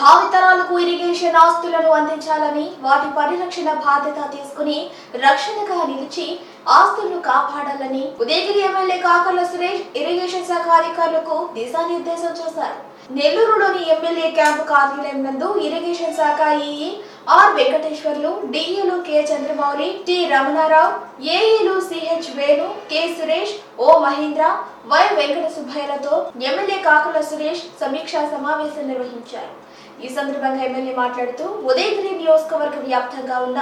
భావితరాలకు ఇరిగేషన్ ఆస్తులను అందించాలని వాటి పరిరక్షణ బాధ్యత తీసుకుని రక్షణగా నిలిచి ఆస్తులను కాపాడాలని ఉదయగిరి ఎమ్మెల్యే కాకర్ల సురేష్ ఇరిగేషన్ శాఖ అధికారులకు దిశానిర్దేశం చేశారు. నెల్లూరులోని ఎమ్మెల్యే క్యాంపు కార్యాలయం నందు ఇరిగేషన్ శాఖ ఈఈ ఆర్ వెంకటేశ్వర్లు డిఈలు K Chandramouli T Ramanarao ఏఈలు CH Venu K Suresh O Mahendra Y Venkata సుబ్బయ్యలతో MLA Kakula Suresh సమీక్షా సమావేశం నిర్వహించారు. ఈ సందర్భంగా ఎమ్మెల్యే మాట్లాడుతూ ఉదయగిరి నియోజకవర్గ వ్యాప్తంగా ఉన్న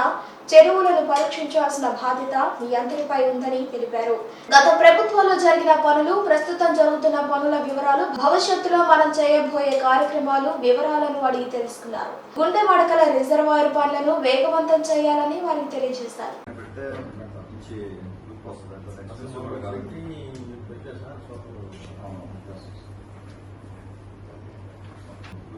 చెరువులను పరీక్షించాల్సిన బాధ్యత మీ అందరిపై ఉందని తెలిపారు. గత ప్రభుత్వంలో జరిగిన పనులు ప్రస్తుతం జరుగుతున్న పనుల వివరాలు భవిష్యత్తులో మనం చేయబోయే కార్యక్రమాలు వివరాలను అడిగి తెలుసుకున్నారు. గుండె మడకల రిజర్వాయర్ పనులను వేగవంతం చేయాలని వారికి తెలియజేశారు.